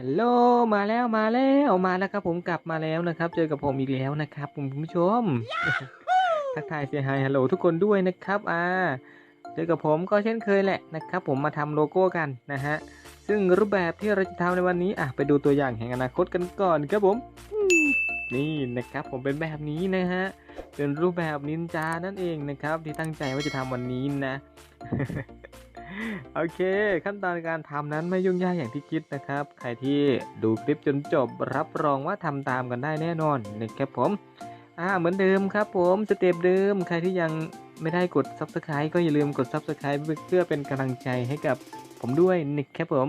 ฮัลโหลมาแล้วมาแล้วมาแล้วครับผมกลับมาแล้วนะครับ เจอกับผมอีกแล้วนะครับคุณผู้ชมทักทายเสียหายฮัลโหลทุกคนด้วยนะครับอ่าเจอกับผมก็เช่นเคยแหละนะครับ ผมมาทำโลโก้กันนะฮะซึ่งรูปแบบที่เราจะทำในวันนี้อะไปดูตัวอย่างแห่งอนาคตกันก่อนครับผมอืมนี่นะครับผมเป็นแบบนี้นะฮะเป็นรูปแบบนินจานั่นเองนะครับ ที่ตั้งใจว่าจะทำวันนี้นะ โอเค ขั้นตอนการทำนั้นไม่ยุ่งยากอย่างที่คิดนะครับ ใครที่ดูคลิปจนจบ รับรองว่าทำตามกันได้แน่นอนนะครับผมอ่าเหมือนเดิมครับผมสเต็ปเดิม ใครที่ยังไม่ได้กด Subscribe ก็อย่าลืมกด Subscribe เพื่อเป็นกำลังใจให้กับผมด้วยนะครับผม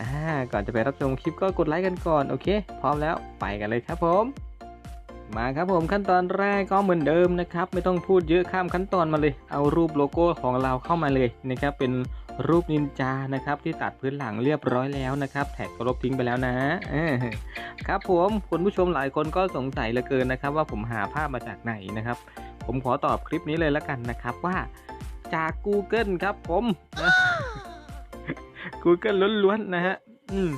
อ่าก่อนจะไปรับชมคลิปก็กดไลค์กันก่อน โอเค พร้อมแล้วไปกันเลยครับผม มาครับผมขั้นตอนแรกก็เหมือนเดิมนะครับ ไม่ต้องพูดเยอะข้ามขั้นตอนมาเลย เอารูปโลโก้ของเราเข้ามาเลยนะครับ เป็นรูปนินจานะครับที่ตัดพื้นหลังเรียบร้อยแล้วนะครับ แท็กก็ลบทิ้งไปแล้วนะเออครับผมคุณผู้ชมหลายคนก็สงสัยเหลือเกินนะครับ ว่าผมหาภาพมาจากไหนนะครับ ผมขอตอบคลิปนี้เลยแล้วกันนะครับว่าจาก Google ครับผมนะ Google ล้วนๆนะฮะอืม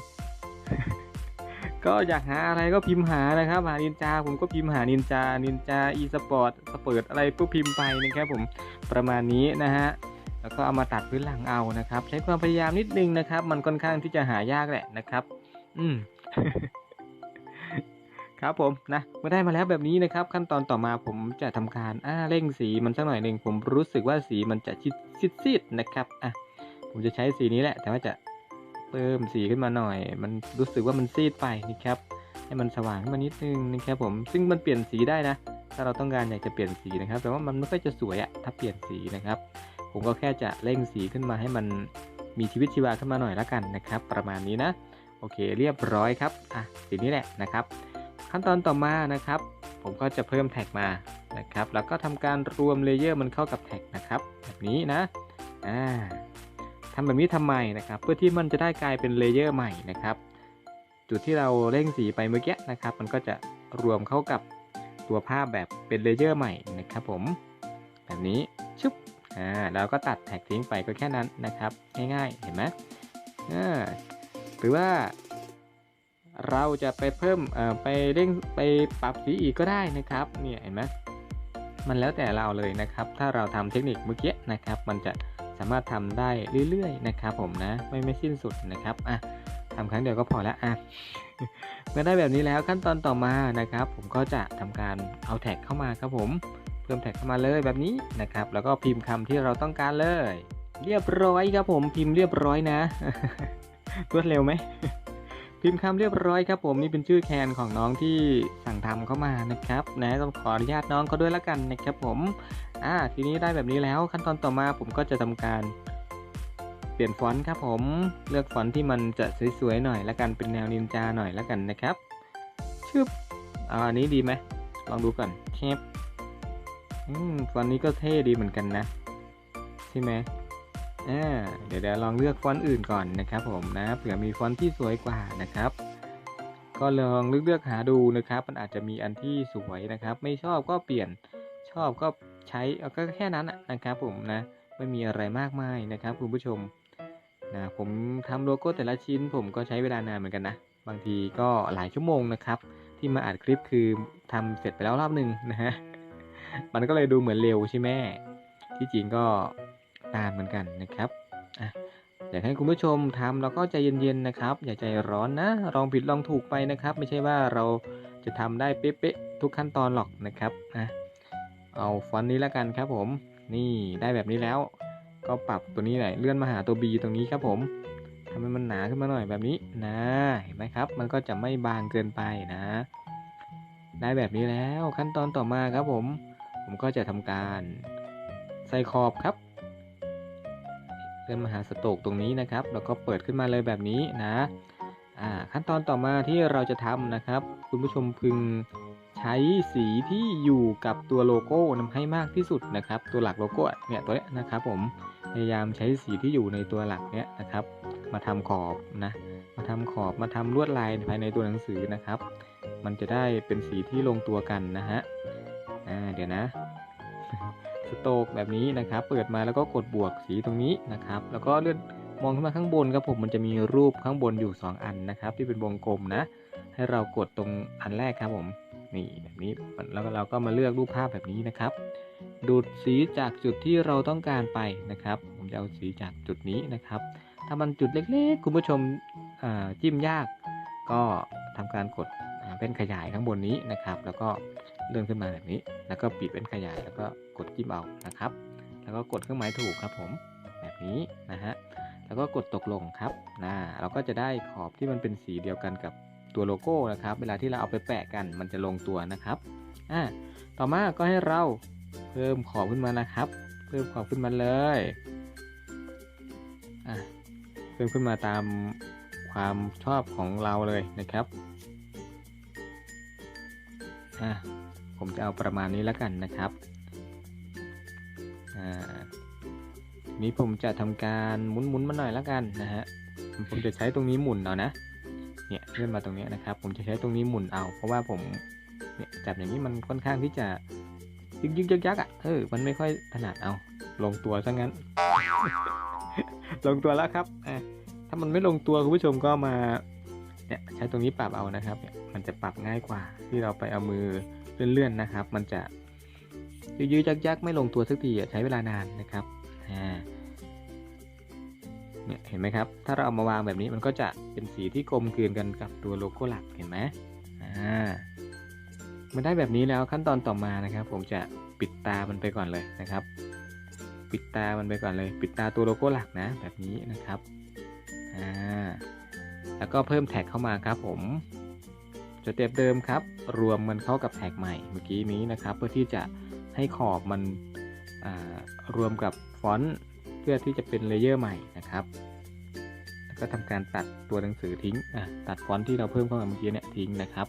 ก็อยากหาอะไรก็พิมพ์หานะครับ หานินจาผมก็พิมพ์หานินจานินจาอีสปอร์ตสเปิร์ตอะไรปุ๊บพิมพ์ไปนะครับผมประมาณนี้นะฮะแล้วก็เอามาตัดพื้นหลังเอานะครับ ใช้ความพยายามนิดนึงนะครับ มันค่อนข้างที่จะหายากแหละนะครับ อืมครับผมนะเมื่อได้มาแล้วแบบนี้นะครับ ขั้นตอนต่อมาผมจะทำการอ่าเร่งสีมันสักหน่อยหนึ่งผมรู้สึกว่าสีมันจะชิดซีดๆนะครับอะผมจะใช้สีนี้แหละ แต่ว่าจะ เพิ่มสีขึ้นมาหน่อย มันรู้สึกว่ามันซีดไปนะครับ ให้มันสว่างขึ้นมานิดนึงนะครับผม ซึ่งมันเปลี่ยนสีได้นะ ถ้าเราต้องการอยากจะเปลี่ยนสีนะครับ แต่ว่ามันไม่ค่อยจะสวยอะถ้าเปลี่ยนสีนะครับ ผมก็แค่จะเร่งสีขึ้นมาให้มันมีชีวิตชีวาขึ้นมาหน่อยละกันนะครับ ประมาณนี้นะ โอเค เรียบร้อยครับ อะ สีนี้แหละนะครับ ขั้นตอนต่อมานะครับ ผมก็จะเพิ่มแท็กมานะครับ แล้วก็ทำการรวมเลเยอร์มันเข้ากับแท็กนะครับ แบบนี้นะ อ่า ทำแบบนี้ทำไมนะครับ เพื่อที่มันจะได้กลายเป็นเลเยอร์ใหม่นะครับ จุดที่เราเร่งสีไปเมื่อกี้นะครับ มันก็จะรวมเข้ากับตัวภาพแบบเป็นเลเยอร์ใหม่นะครับผม แบบนี้ชุบอ่าแล้วก็ตัดแท็กทิ้งไปก็แค่นั้นนะครับ ง่ายๆเห็นไหมอ่าหรือว่าเราจะไปเพิ่มเอ่อไปเร่งไปปรับสีอีกก็ได้นะครับเนี่ยเห็นไหมมันแล้วแต่เราเลยนะครับ ถ้าเราทำเทคนิคเมื่อกี้นะครับ มันจะ สามารถทำได้เรื่อยๆนะครับผมนะไม่ไม่สิ้นสุดนะครับอะทำครั้งเดียวก็พอแล้วอะเมื่อได้แบบนี้แล้วขั้นตอนต่อมานะครับ ผมก็จะทำการเอาแท็กเข้ามาครับผมเพิ่มแท็กเข้ามาเลยแบบนี้นะครับ แล้วก็พิมพ์คำที่เราต้องการเลย เรียบร้อยครับผมพิมพ์เรียบร้อยนะรวดเร็วไหม พิมพ์คำเรียบร้อยครับผมนี่เป็นชื่อแคนของน้องที่สั่งทำเข้ามานะครับนะต้องขออนุญาตน้องเขาด้วยละกันนะครับผมอ่าทีนี้ได้แบบนี้แล้วขั้นตอนต่อมาผมก็จะทำการเปลี่ยนฟอนต์ครับผมเลือกฟอนต์ที่มันจะสวยๆหน่อยละกันเป็นแนวนินจาหน่อยละกันนะครับชึบอ่านนี้ดีไหมลองดูก่อนเทปอืมฟอนต์นี้ก็เท่ดีเหมือนกันนะ ใช่ไหม อ่าเดี๋ยวเดี๋ยวลองเลือกฟอนต์อื่นก่อนนะครับผมนะเผื่อมีฟอนต์ที่สวยกว่านะครับ ก็ลองเลือกเลือกหาดูนะครับ มันอาจจะมีอันที่สวยนะครับ ไม่ชอบก็เปลี่ยนชอบก็ใช้เอาก็แค่นั้นนะนะครับผมนะไม่มีอะไรมากมายนะครับ คุณผู้ชมนะผมทำโลโก้แต่ละชิ้น ผมก็ใช้เวลานานเหมือนกันนะบางทีก็หลายชั่วโมงนะครับ ที่มาอัดคลิปคือทำเสร็จไปแล้วรอบหนึ่งนะฮะมันก็เลยดูเหมือนเร็วใช่ไหมที่จริงก็ นานเหมือนกันนะครับอยากให้คุณผู้ชมทำแล้วก็ใจเย็นๆนะครับ อย่าใจร้อนนะลองผิดลองถูกไปนะครับ ไม่ใช่ว่าเราจะทำได้เป๊ะๆทุกขั้นตอนหรอกนะครับอะเอาฟอนต์นี้แล้วกันครับผมนี่ได้แบบนี้แล้ว ก็ปรับตัวนี้หน่อยเลื่อนมาหาตัว B ตรงนี้ครับผมทำให้มันหนาขึ้นมาหน่อยแบบนี้นะเห็นไหมครับ มันก็จะไม่บางเกินไปนะ ได้แบบนี้แล้วขั้นตอนต่อมาครับผม ผมก็จะทำการใส่ขอบครับ เลื่อนมาหาสโตกตรงนี้นะครับ แล้วก็เปิดขึ้นมาเลยแบบนี้นะขั้นตอนต่อมาที่เราจะทำนะครับ คุณผู้ชมพึงใช้สีที่อยู่กับตัวโลโก้นำให้มากที่สุดนะครับ ตัวหลักโลโก้เนี่ยตัวนี้นะครับ ผมพยายามใช้สีที่อยู่ในตัวหลักเนี้ยนะครับ มาทำขอบนะมาทำขอบมาทำลวดลายภายในตัวหนังสือนะครับ มันจะได้เป็นสีที่ลงตัวกันนะฮะอ่าเดี๋ยวนะ สโตกแบบนี้นะครับ เปิดมาแล้วก็กดบวกสีตรงนี้นะครับ แล้วก็เลื่อนมองขึ้นมาข้างบนครับผมมันจะมีรูปข้างบนอยู่ 2 อันนะครับ ที่เป็นวงกลมนะ ให้เรากดตรงอันแรกครับผมนี่แบบนี้แล้วเราก็มาเลือกรูปภาพแบบนี้นะครับ ดูดสีจากจุดที่เราต้องการไปนะครับ ผมจะเอาสีจากจุดนี้นะครับ ถ้ามันจุดเล็กๆ คุณผู้ชมจิ้มยาก ก็ทำการกดเป็นขยายข้างบนนี้นะครับ แล้วก็ เลื่อนขึ้นมาแบบนี้ แล้วก็ปิดเป็นขยายแล้วก็กดจิ้มเอานะครับ แล้วก็กดเครื่องหมายถูกครับผมแบบนี้นะฮะแล้วก็กดตกลงครับนะเราก็จะได้ขอบที่มันเป็นสีเดียวกันกับตัวโลโก้นะครับ เวลาที่เราเอาไปแปะกันมันจะลงตัวนะครับอ่าต่อมาก็ให้เราเพิ่มขอบขึ้นมานะครับ เพิ่มขอบขึ้นมาเลยอะเพิ่มขึ้นมาตามความชอบของเราเลยนะครับอะ ผมจะเอาประมาณนี้แล้วกันนะครับอ่านี้ผมจะทำการหมุนๆมาหน่อยแล้วกันนะฮะผมจะใช้ตรงนี้หมุนเอานะเนี่ยเลื่อนมาตรงนี้นะครับ ผมจะใช้ตรงนี้หมุนเอา เพราะว่าผมเนี่ยจับอย่างนี้มันค่อนข้างที่จะยึกยึกยักยักอะเออมันไม่ค่อยถนัดเอาลงตัวซะงั้น ลงตัวแล้วครับอะถ้ามันไม่ลงตัวคุณผู้ชมก็มาเนี่ยใช้ตรงนี้ปรับเอานะครับเนี่ยมันจะปรับง่ายกว่าที่เราไปเอามือ เลื่อนๆนะครับ มันจะยืดยักยักไม่ลงตัวสักทีใช้เวลานานนะครับอ่าเนี่ยเห็นไหมครับ ถ้าเราเอามาวางแบบนี้มันก็จะเป็นสีที่กลมกลืนกันกับตัวโลโก้หลักเห็นไหมอ่ามื่อได้แบบนี้แล้วขั้นตอนต่อมานะครับ ผมจะปิดตามันไปก่อนเลยนะครับ ปิดตามันไปก่อนเลย ปิดตาตัวโลโก้หลักนะแบบนี้นะครับอ่าแล้วก็เพิ่มแท็กเข้ามาครับผม เต็ปเดิมครับ รวมมันเข้ากับแท็กใหม่เมื่อกี้นี้นะครับ เพื่อที่จะให้ขอบมันรวมกับฟอนต์เพื่อที่จะเป็นเลเยอร์ใหม่นะครับ แล้วก็ทำการตัดตัวหนังสือทิ้งตัดฟอนต์ที่เราเพิ่มเข้ามาเมื่อกี้เนี่ยทิ้งนะครับ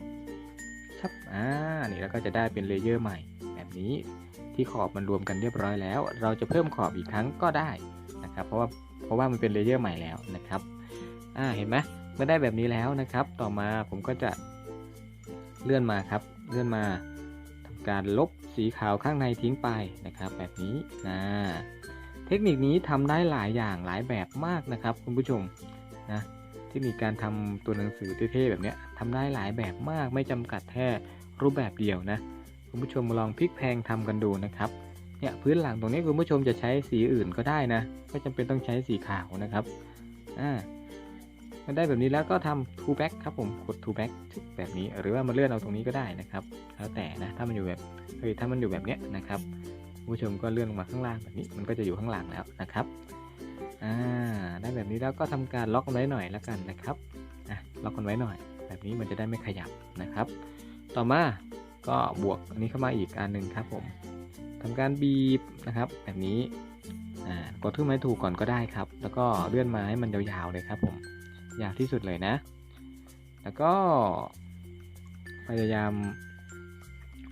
ชับอ่านี่แล้วก็จะได้เป็นเลเยอร์ใหม่ แบบนี้ที่ขอบมันรวมกันเรียบร้อยแล้ว เราจะเพิ่มขอบอีกครั้งก็ได้นะครับ เพราะว่าเพราะว่ามันเป็นเลเยอร์ใหม่แล้วนะครับอ่าเห็นไหมเมื่อได้แบบนี้แล้วนะครับ ต่อมาผมก็จะ เลื่อนมาครับ เลื่อนมาทำการลบสีขาวข้างในทิ้งไปนะครับ แบบนี้นะเทคนิคนี้ทำได้หลายอย่างหลายแบบมากนะครับ คุณผู้ชมนะเทคนิคการทำตัวหนังสือเท่ๆแบบนี้ยทำได้หลายแบบมากไม่จำกัดแค่รูปแบบเดียวนะคุณผู้ชมลองพลิกแพงทำกันดูนะครับเนี่ยพื้นหลังตรงนี้คุณผู้ชมจะใช้สีอื่นก็ได้นะไม่จำเป็นต้องใช้สีขาวนะครับอ่า มันได้แบบนี้แล้วก็ทำ to back ครับผม กด to back แบบนี้ หรือว่ามาเลื่อนเอาตรงนี้ก็ได้นะครับ แล้วแต่นะ ถ้ามันอยู่แบบเฮ้ยถ้ามันอยู่แบบเนี้ยนะครับผู้ชมก็เลื่อนลงมาข้างล่างแบบนี้ มันก็จะอยู่ข้างหลังแล้วนะครับ อ่า ได้แบบนี้แล้วก็ทำการล็อกกันไว้หน่อยแล้วกันนะครับ อะ ล็อกกันไว้หน่อย แบบนี้มันจะได้ไม่ขยับนะครับ ต่อมา ก็บวกอันนี้เข้ามาอีกอันหนึ่งครับผมทำการบีบนะครับ แบบนี้ อ่า กดเครื่องหมายถูกก่อนก็ได้ครับ แล้วก็เลื่อนมาให้มันยาวๆเลยครับผม ยาวที่สุดเลยนะ แล้วก็พยายาม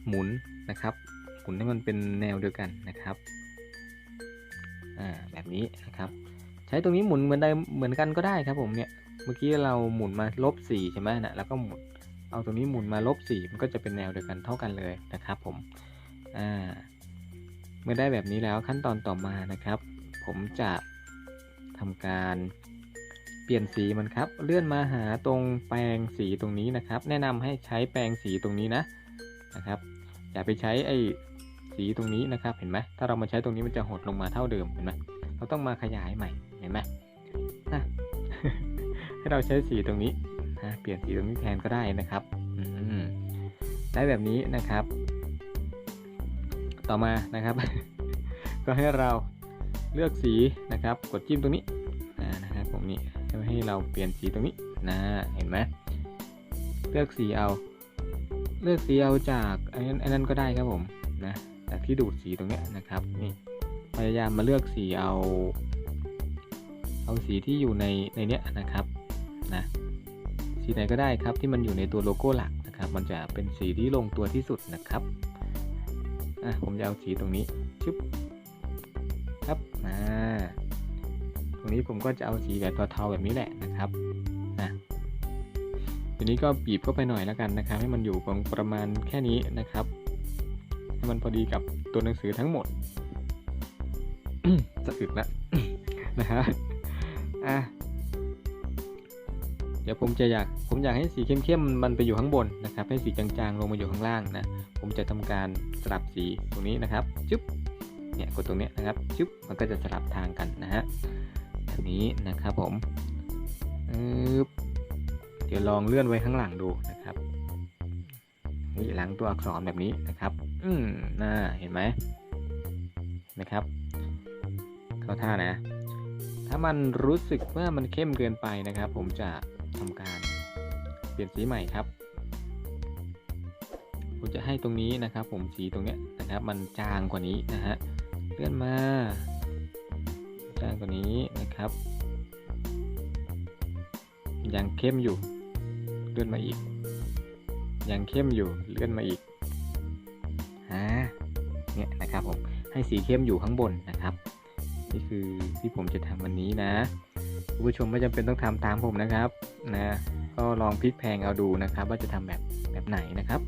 หมุนนะครับ หมุนให้มันเป็นแนวเดียวกันนะครับอ่าแบบนี้นะครับ ใช้ตรงนี้หมุนเหมือนได้เหมือนกันก็ได้ครับผมเนี่ยเมื่อกี้เราหมุนมาลบสี่ใช่ไหมนะแล้วก็หมุนเอาตรงนี้หมุนมาลบสี่มันก็จะเป็นแนวเดียวกันเท่ากันเลยนะครับผมอ่าเมื่อได้แบบนี้แล้วขั้นตอนต่อมานะครับ ผมจะทำการ เปลี่ยนสีมันครับ เลื่อนมาหาตรงแปรงสีตรงนี้นะครับ แนะนำให้ใช้แปรงสีตรงนี้นะนะครับ อย่าไปใช้ไอ้สีตรงนี้นะครับ เห็นไหมถ้าเรามาใช้ตรงนี้มันจะหดลงมาเท่าเดิมเห็นไหมเราต้องมาขยายใหม่เห็นไหมให้เราใช้สีตรงนี้นะเปลี่ยนสีตรงนี้แทนก็ได้นะครับได้แบบนี้นะครับ ต่อมานะครับ ก็ให้เราเลือกสีนะครับ กดจิ้มตรงนี้อ่านะครับผมนี่ ให้เราเปลี่ยนสีตรงนี้นะเห็นไหมเลือกสีเอา เลือกสีเอาจากไอ้นั้นไอ้นั้นก็ได้ครับผมนะจากที่ดูดสีตรงเนี้ยนะครับนี่พยายามมาเลือกสีเอา เอาสีที่อยู่ในในเนี้ยนะครับนะสีไหนก็ได้ครับที่มันอยู่ในตัวโลโก้หลักนะครับ มันจะเป็นสีที่ลงตัวที่สุดนะครับอะผมจะเอาสีตรงนี้ชึบครับอ่า ตรงนี้ผมก็จะเอาสีแบบเทาๆแบบนี้แหละนะครับนะทีนี้ก็บีบเข้าไปหน่อยแล้วกันนะครับ ให้มันอยู่ตรงประมาณแค่นี้นะครับ ให้มันพอดีกับตัวหนังสือทั้งหมดสะอึกแล้วนะฮะอะเดี๋ยวผมจะอยากผมอยากให้สีเข้มๆมันไปอยู่ข้างบนนะครับ ให้สีจางๆ ลงมาอยู่ข้างล่างนะผมจะทำการสลับสีตรงนี้นะครับจึ๊บเนี่ยกดตรงนี้นะครับจึ๊บมันก็จะสลับทางกันนะฮะ นี้นะครับผมเดี๋ยวลองเลื่อนไว้ข้างหลังดูนะครับนี่หลังตัวอักษรแบบนี้นะครับ อืมน่าเห็นไหมนไหมครับ เข้าท่านะ ถ้ามันรู้สึกว่ามันเข้มเกินไปนะครับ ผมจะทำการเปลี่ยนสีใหม่ครับ ผมจะให้ตรงนี้นะครับ ผมสีตรงเนี้ยนะครับ มันจางกว่านี้นะฮะ เลื่อนมา จางกว่านี้ ครับ ยังเข้มอยู่ เลื่อนมาอีก ยังเข้มอยู่เลื่อนมาอีกฮะเนี่ยนะครับผมให้สีเข้มอยู่ข้างบนนะครับ นี่คือที่ผมจะทำวันนี้นะคุณผู้ชมไม่จำเป็นต้องทำตามผมนะครับนะก็ลองพลิกแพงเอาดูนะครับ ว่าจะทำแบบแบบไหนนะครับ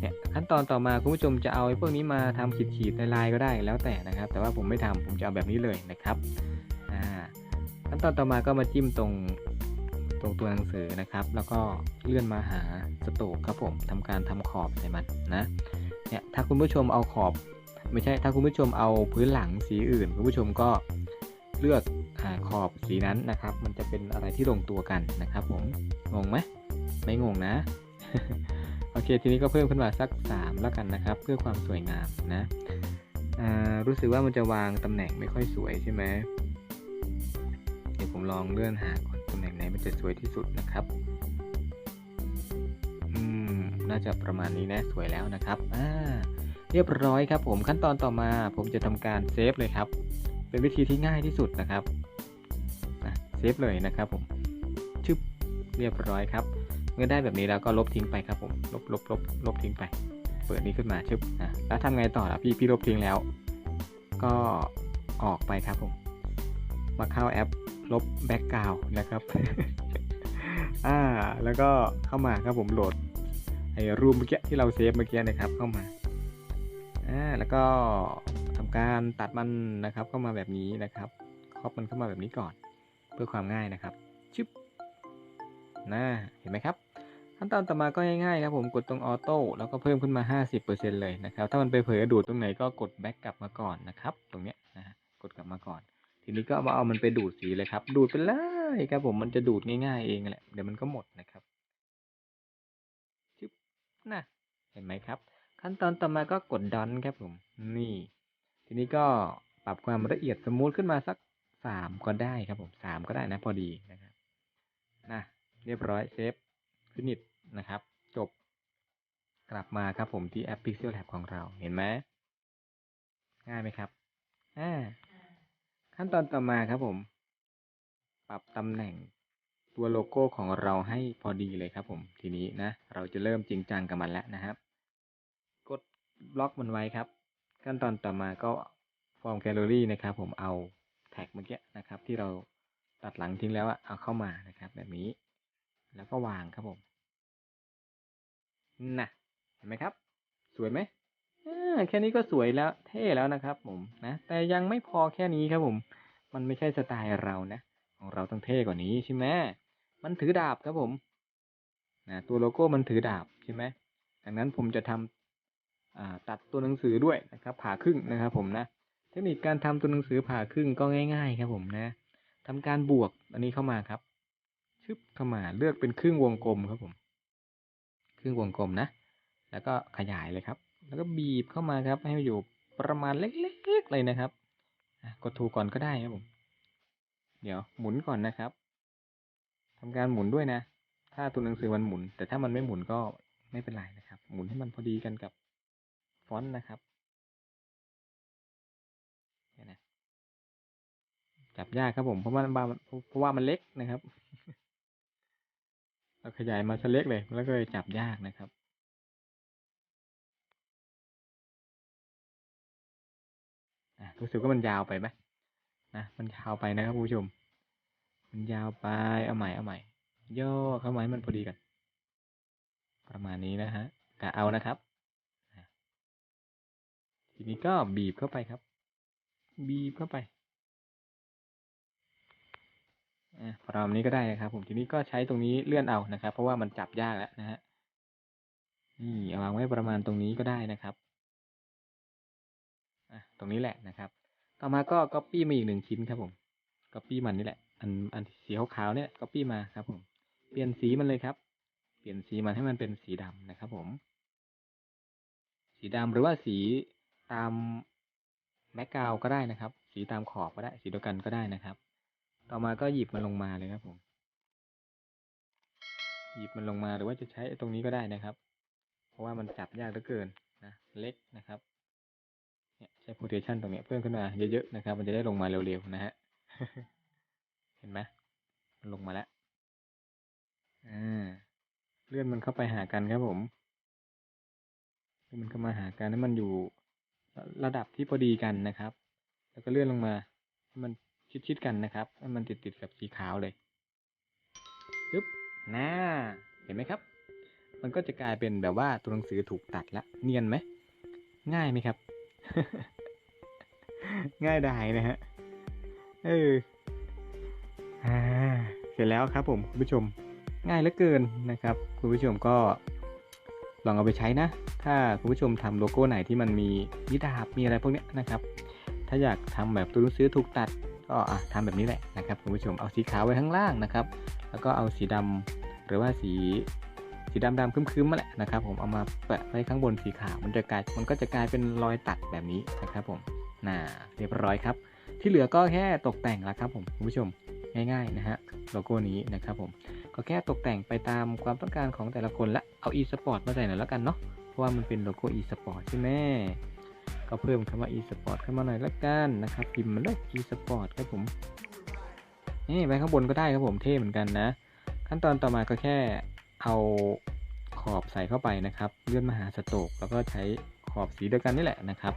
เนี่ยขั้นตอนต่อมาคุณผู้ชมจะเอาไอ้พวกนี้มาทำขีดๆลายๆก็ได้แล้วแต่นะครับ แต่ว่าผมไม่ทำผมจะเอาแบบนี้เลยนะครับ ขั้นตอนต่อมาก็มาจิ้มตรงตรงตัวหนังสือนะครับ แล้วก็เลื่อนมาหาสโตกครับผมทำการทำขอบใส่มันนะเนี่ยถ้าคุณผู้ชมเอาขอบ ไม่ใช่ถ้าคุณผู้ชมเอาพื้นหลังสีอื่น คุณผู้ชมก็เลือกอาขอบสีนั้นนะครับ มันจะเป็นอะไรที่ลงตัวกันนะครับ ผมงงไหมไม่งงนะโอเค ทีนี้ก็เพิ่มขึ้นมาสัก 3 แล้วกันนะครับ เพื่อความสวยงามนะอ่ารู้สึกว่ามันจะวางตำแหน่งไม่ค่อยสวยใช่ไหม ผมลองเลื่อนหาก่อนตำแหน่งไหนมันจะสวยที่สุดนะครับ อืม น่าจะประมาณนี้นะสวยแล้วนะครับอ่าเรียบร้อยครับ ผมขั้นตอนต่อมา ผมจะทำการเซฟเลยครับ เป็นวิธีที่ง่ายที่สุดนะครับเซฟเลยนะครับผมชึบเรียบร้อยครับ เมื่อได้แบบนี้แล้วก็ลบทิ้งไปครับผมลบลบลบลบทิ้งไป เปิดนี้ขึ้นมาชึบนะแล้วทำไงต่อล่ะพี่พี่ลบทิ้งแล้ว ก็ออกไปครับผม มาเข้าแอป ลบแบ็กกราวนะครับ อ่า แล้วก็เข้ามาครับผมโหลดไอ้รูปเมื่อกี้ที่เราเซฟเมื่อกี้นะครับเข้ามา อ่า แล้วก็ทำการตัดมันนะครับเข้ามาแบบนี้นะครับครอบมันเข้ามาแบบนี้ก่อน เพื่อความง่ายนะครับ ชึบน่าเห็นไหมครับขั้นตอนต่อมาก็ง่ายๆครับผมกดตรงออโต้แล้วก็เพิ่มขึ้นมา 50%เลยนะครับ ถ้ามันไปเผลอดูดตรงไหนก็กดแบ็กกลับมาก่อนนะครับ ตรงเนี้ยนะฮะกดกลับมาก่อน ทีนี้ก็เอามาเอามันไปดูดสีเลยครับ ดูดไปเลยครับผมมันจะดูดง่ายๆเองแหละ เดี๋ยวมันก็หมดนะครับชึบนะเห็นไหมครับ ขั้นตอนต่อมาก็กดดอนครับผม นี่ ทีนี้ก็ปรับความละเอียดสมูทขึ้นมาสักสามก็ได้ครับผมสามก็ได้นะพอดีนะครับนะเรียบร้อยเซฟฟินิชนะครับ จบ กลับมาครับผมที่แอป Pixel Lab ของเราเห็นไหมง่ายไหมครับอ่า ขั้นตอนต่อมาครับผม ปรับตำแหน่งตัวโลโก้ของเราให้พอดีเลยครับผม ทีนี้นะ เราจะเริ่มจริงจังกับมันแล้วนะครับ กดบล็อกมันไว้ครับ ขั้นตอนต่อมาก็ฟอร์มแกลเลอรี่นะครับ ผมเอาแท็กเมื่อกี้นะครับ ที่เราตัดหลังทิ้งแล้วอะเอาเข้ามานะครับ แบบนี้ แล้วก็วางครับผมน่ะเห็นไหมครับ สวยไหม แค่นี้ก็สวยแล้วเท่แล้วนะครับผมนะ แต่ยังไม่พอแค่นี้ครับผม มันไม่ใช่สไตล์เรานะ ของเราต้องเท่กว่านี้ใช่ไหมมันถือดาบครับผมนะตัวโลโก้มันถือดาบใช่ไหมดังนั้นผมจะทำอ่าตัดตัวหนังสือด้วยนะครับ ผ่าครึ่งนะครับ ผมนะ เทคนิคการทำตัวหนังสือผ่าครึ่งก็ง่าย ๆ ครับผมนะทำการบวกอันนี้เข้ามาครับ ชึบเข้ามาเลือกเป็นครึ่งวงกลมครับผม ครึ่งวงกลมนะ แล้วก็ขยายเลยครับ แล้วก็บีบเข้ามาครับ ให้อยู่ประมาณเล็กๆเลยนะครับกดถูก่อนก็ได้ครับผม เดี๋ยวหมุนก่อนนะครับทำการหมุนด้วยนะ ถ้าตัวหนังสือมันหมุน แต่ถ้ามันไม่หมุนก็ไม่เป็นไรนะครับ หมุนให้มันพอดีกันกับฟอนต์นะครับนะจับยากครับผม เพราะว่ามันเพราะว่ามันเล็กนะครับ เราขยายมาซะเล็กเลย แล้วก็จับยากนะครับ รู้สึกว่ามันยาวไปไหมนะมันยาวไปนะครับผู้ชม มันยาวไปเอาใหม่เอาใหม่ย่อเข้ามาให้มันพอดีกัน ประมาณนี้นะฮะกะเอานะครับทีนี้ก็บีบเข้าไปครับ บีบเข้าไปอะประมาณนี้ก็ได้นะครับ ผมทีนี้ก็ใช้ตรงนี้เลื่อนเอานะครับ เพราะว่ามันจับยากแล้วนะฮะนี่วางไว้ประมาณตรงนี้ก็ได้นะครับ ตรงนี้แหละนะครับ ต่อมาก็ copy มาอีกหนึ่งชิ้นครับผม copy มันนี่แหละ อันอันสีขาวๆเนี่ย copy มาครับผม เปลี่ยนสีมันเลยครับ เปลี่ยนสีมันให้มันเป็นสีดำนะครับผม สีดำหรือว่าสีตามแบ็กกาวก็ได้นะครับ สีตามขอบก็ได้ สีเดียวกันก็ได้นะครับ ต่อมาก็หยิบมันลงมาเลยครับผม หยิบมันลงมาหรือว่าจะใช้ตรงนี้ก็ได้นะครับ เพราะว่ามันจับยากเหลือเกินนะ เล็กนะครับ เนี่ยใช้ position ตรงเนี้ยเพิ่มขึ้นมาเยอะๆนะครับ มันจะได้ลงมาเร็วๆนะฮะ เห็นไหมมันลงมาแล้วอ่าเลื่อนมันเข้าไปหากันครับผมเลื่อนมันเข้ามาหากันให้มันอยู่ระดับที่พอดีกันนะครับ แล้วก็เลื่อนลงมาให้มันชิดๆกันนะครับให้มันติดๆกับสีขาวเลยปึ๊บหน่าเห็นไหมครับ มันก็จะกลายเป็นแบบว่าตัวหนังสือถูกตัดละเนียนไหม ง่ายไหมครับ ง่ายดายนะฮะ เอออ่าเสร็จแล้วครับผมคุณผู้ชมง่ายเหลือเกินนะครับ คุณผู้ชมก็ลองเอาไปใช้นะ ถ้าคุณผู้ชมทำโลโก้ไหนที่มันมีนิดาบมีอะไรพวกนี้นะครับ ถ้าอยากทำแบบตัวหนังสือถูกตัดก็อะทำแบบนี้แหละนะครับคุณผู้ชมเอาสีขาวไว้ข้างล่างนะครับ แล้วก็เอาสีดำหรือว่าสี สีดำดำคึ้มๆมาแหละนะครับ ผมเอามาแปะไว้ข้างบนสีขาวมันจะกลายมันก็จะกลายเป็นรอยตัดแบบนี้นะครับผมน่าเรียบร้อยครับ ที่เหลือก็แค่ตกแต่งแล้วครับผมคุณผู้ชมง่ายๆนะฮะโลโก้นี้นะครับผมก็แค่ตกแต่งไปตามความต้องการของแต่ละคนละเอา e-sport มาใส่หน่อยแล้วกันเนาะเพราะว่ามันเป็นโลโก้ e-sport ใช่ไหมก็เพิ่มคำว่า e-sport เข้ามาหน่อยละกันนะครับพิมพ์มันด้วย e-sport ครับผมนี่ไว้ข้างบนก็ได้ครับผมเท่เหมือนกันนะ ขั้นตอนต่อมาก็แค่เอา อบใส่เข้าไปนะครับ เลื่อนมาหาสโตกแล้วก็ใช้ขอบสีเดียวกันนี่แหละนะครับ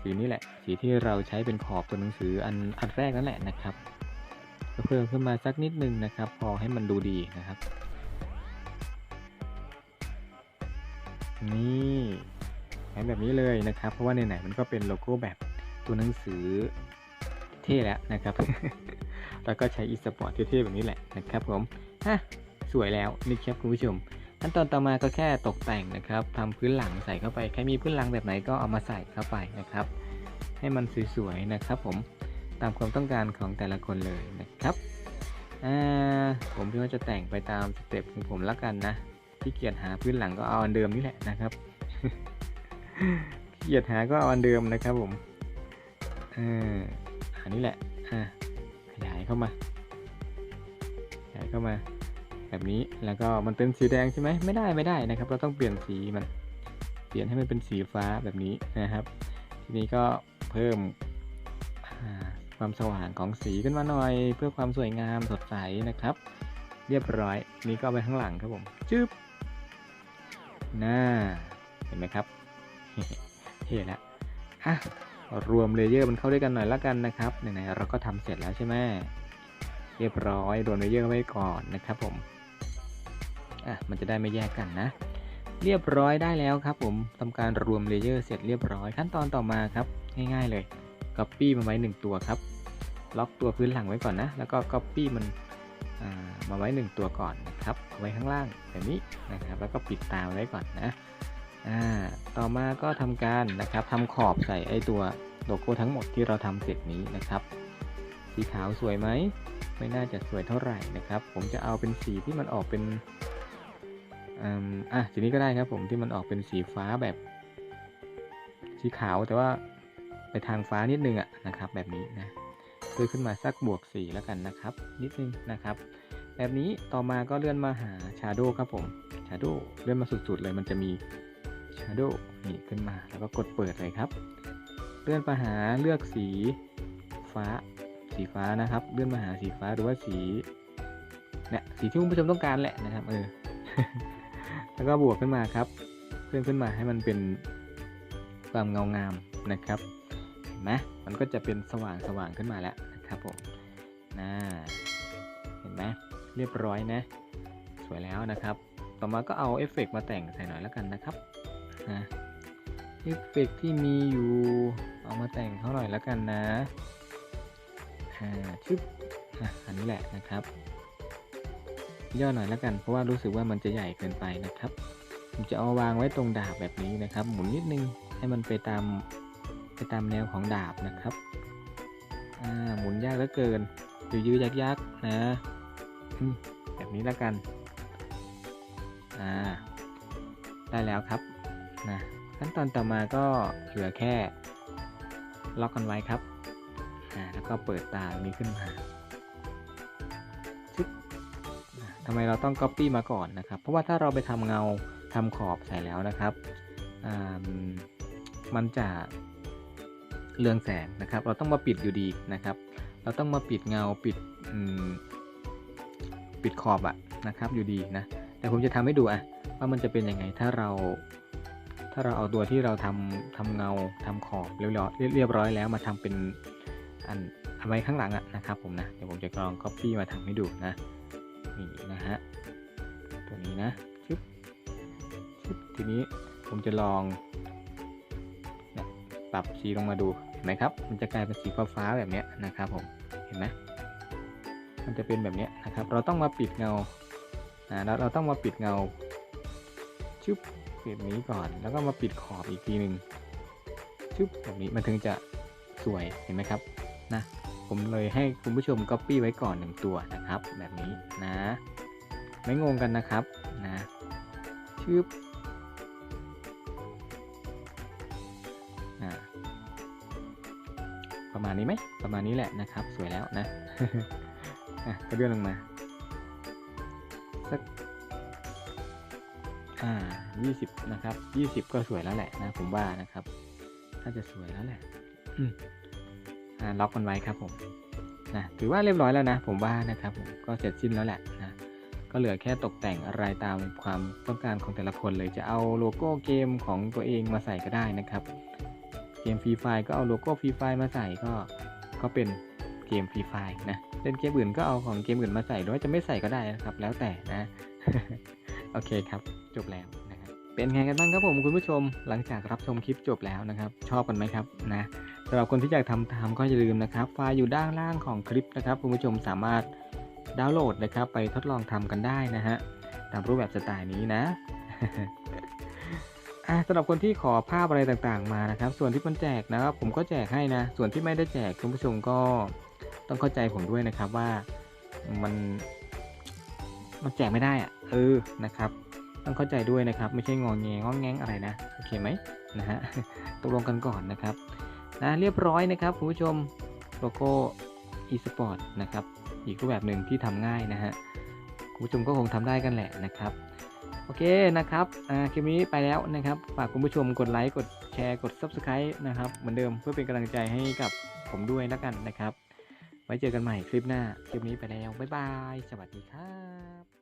สีนี้แหละสีที่เราใช้เป็นขอบตัวหนังสืออันอันแรกนั่นแหละนะครับก็เพิ่มขึ้นมาสักนิดนึงนะครับ พอให้มันดูดีนะครับ นี่ใช้แบบนี้เลยนะครับ เพราะว่าไหนๆมันก็เป็นโลโก้แบบตัวหนังสือเท่แล้วนะครับ แล้วก็ใช้อีสปอร์ตเท่ๆแบบนี้แหละนะครับผมฮะสวยแล้วนี่ครับคุณผู้ชม ขั้นตอนต่อมาก็แค่ตกแต่งนะครับทำพื้นหลังใส่เข้าไป ใครมีพื้นหลังแบบไหนก็เอามาใส่เข้าไปนะครับ ให้มันสวยๆนะครับ ผมตามความต้องการของแต่ละคนเลยนะครับผมคิดว่าจะแต่งไปตามสเต็ปของผมละกันนะที่เกียจหาพื้นหลังก็เอาอันเดิมนี่แหละนะครับขี้เกียจหาก็เอาอันเดิมนะครับผมเอออันนี้แหละอ่าขยายเข้ามาขยายเข้ามา แบบนี้แล้วก็มันเป็นสีแดงใช่ไหมไม่ได้ไม่ได้นะครับ เราต้องเปลี่ยนสีมันเปลี่ยนให้มันเป็นสีฟ้าแบบนี้นะครับ ทีนี้ก็เพิ่มความสว่างของสีขึ้นมาหน่อย เพื่อความสวยงามสดใสนะครับ เรียบร้อย นี่ก็ไปข้างหลังครับผมจึ๊บน่าเห็นไหมครับเท่แล้วอะรวมเลเยอร์มันเข้าด้วยกันหน่อยละกันนะครับไหนๆเราก็ทำเสร็จแล้วใช่ไหมเรียบร้อยรวมเลเยอร์ไว้ก่อนนะครับผม อะมันจะได้ไม่แยกกันนะ เรียบร้อยได้แล้วครับ ผมทำการรวมเลเยอร์เสร็จเรียบร้อยขั้นตอนต่อมาครับ ง่ายๆเลย Copy มาไว้หนึ่งตัวครับ ล็อกตัวพื้นหลังไว้ก่อนนะ แล้วก็ Copy มันมาไว้หนึ่งตัวก่อนนะครับไว้ข้างล่างแบบนี้นะครับ แล้วก็ปิดตาไว้ก่อนนะอ่าต่อมาก็ทำการนะครับทำขอบใส่ไอตัวโลโก้ทั้งหมดที่เราทำเสร็จนี้นะครับ สีขาวสวยไหมไม่น่าจะสวยเท่าไหร่นะครับ ผมจะเอาเป็นสีที่มันออกเป็น อะสีนี้ก็ได้ครับผมที่มันออกเป็นสีฟ้าแบบ สีขาวแต่ว่าไปทางฟ้านิดนึงอะนะครับ แบบนี้นะเลื่อขึ้นมาสักบวกสีแล้วกันนะครับ นิดนึงนะครับ แบบนี้ต่อมาก็เลื่อนมาหา Shadow ครับผม Shadow เลื่อนมาสุดๆเลยมันจะมี Shadow นี่ขึ้นมาแล้วก็กดเปิดเลยครับ เลื่อนมาหาเลือกสีฟ้าสีฟ้านะครับ เลื่อนมาหาสีฟ้าหรือว่าสีเนี่ยสีที่คุณผู้ชมต้องการแหละนะครับเออ แล้วก็บวกขึ้นมาครับ เพิ่มขึ้นมาให้มันเป็นความเงางามนะครับเห็นไหมมันก็จะเป็นสว่างสว่างขึ้นมาแล้วนะครับผมน่าเห็นไหมเรียบร้อยนะ สวยแล้วนะครับ ต่อมาก็เอาเอฟเฟกต์มาแต่งใส่หน่อยแล้วกันนะครับนะเอฟเฟกต์ที่มีอยู่เอามาแต่งเขาหน่อยแล้วกันนะอ่าชึบอันนี้แหละนะครับ ย่อหน่อยแล้วกันเพราะว่ารู้สึกว่ามันจะใหญ่เกินไปนะครับผมจะเอาวางไว้ตรงดาบแบบนี้นะครับ หมุนนิดนึงให้มันไปตามไปตามแนวของดาบนะครับอ่าหมุนยากเหลือเกินยื้อยักๆนะแบบนี้แล้วกันอ่าได้แล้วครับนะขั้นตอนต่อมาก็เหลือแค่ล็อกกันไว้ครับอ่าแล้วก็เปิดตาตรงนี้ขึ้นมา ทำไมเราต้อง Copy มาก่อนนะครับ เพราะว่าถ้าเราไปทำเงาทำขอบใส่แล้วนะครับมันจะเรืองแสงนะครับ เราต้องมาปิดอยู่ดีนะครับ เราต้องมาปิดเงาปิดปิดขอบอะนะครับอยู่ดีนะ แต่ผมจะทำให้ดูอะว่ามันจะเป็นยังไงถ้าเรา ถ้าเราเอาตัวที่เราทำทำเงาทำขอบเรียบร้อยเรียบร้อยแล้วมาทำเป็นอันเอาไว้ข้างหลังอะนะครับผมนะเดี๋ยวผมจะลอง copy มาทำให้ดูนะ นี่นะฮะ ตัวนี้นะชึบชึบทีนี้ผมจะลองเนี่ยปรับสีลงมาดูเห็นไหมครับ มันจะกลายเป็นสีฟ้าๆแบบนี้นะครับผม เห็นไหมมันจะเป็นแบบนี้นะครับ เราต้องมาปิดเงาอ่าแล้วเราต้องมาปิดเงาชึบแบบนี้ก่อน แล้วก็มาปิดขอบอีกทีหนึ่งชึบแบบนี้มันถึงจะสวย เห็นไหมครับ นะ ผมเลยให้คุณผู้ชม Copy ไว้ก่อนหนึ่งตัวนะครับ แบบนี้นะ ไม่งงกันนะครับนะชึบอ่าประมาณนี้ไหมประมาณนี้แหละนะครับ สวยแล้วนะอะก็เลื่อนลงมาสักอ่า20นะครับ20ก็สวยแล้วแหละนะ ผมว่านะครับ ถ้าจะสวยแล้วแหละ ล็อกมันไว้ครับผมนะถือว่าเรียบร้อยแล้วนะ ผมว่านะครับผมก็เสร็จสิ้นแล้วแหละนะก็เหลือแค่ตกแต่งอะไรตามความต้องการของแต่ละคนเลยจะเอาโลโก้เกมของตัวเองมาใส่ก็ได้นะครับ เกมฟรีไฟก็เอาโลโก้ฟรีไฟมาใส่ก็ก็เป็นเกมฟรีไฟนะเล่นเกมอื่นก็เอาของเกมอื่นมาใส่หรือว่าจะไม่ใส่ก็ได้นะครับ แล้วแต่นะโอเคครับจบแล้วนะครับเป็นไงกันบ้างครับผมคุณผู้ชมหลังจากรับชมคลิปจบแล้วนะครับ ชอบกันไหมครับนะ สำหรับคนที่อยากทำตามก็อย่าลืมนะครับไฟล์อยู่ด้านล่างของคลิปนะครับคุณผู้ชมสามารถดาวน์โหลดนะครับ ไปทดลองทำกันได้นะฮะตามรูปแบบสไตล์นี้นะสำหรับคนที่ขอภาพอะไรต่างๆมานะครับ ส่วนที่มันแจกนะครับ ผมก็แจกให้นะ ส่วนที่ไม่ได้แจกคุณผู้ชมก็ต้องเข้าใจผมด้วยนะครับว่ามันมันแจกไม่ได้อะเออนะครับ ต้องเข้าใจด้วยนะครับ ไม่ใช่งองแงงองแงงอะไรนะโอเคไหมนะฮะตกลงกันก่อนนะครับ นะเรียบร้อยนะครับคุณผู้ชมโลโก้ e-sport นะครับอีกรูปแบบหนึ่งที่ทำง่ายนะฮะคุณผู้ชมก็คงทำได้กันแหละนะครับโอเคนะครับคลิปนี้ไปแล้วนะครับฝากคุณผู้ชมกดไลค์กดแชร์กด subscribe นะครับเหมือนเดิมเพื่อเป็นกำลังใจให้กับผมด้วยแล้วกันนะครับ ไว้เจอกันใหม่คลิปหน้า คลิปนี้ไปแล้ว บ๊ายบาย สวัสดีครับ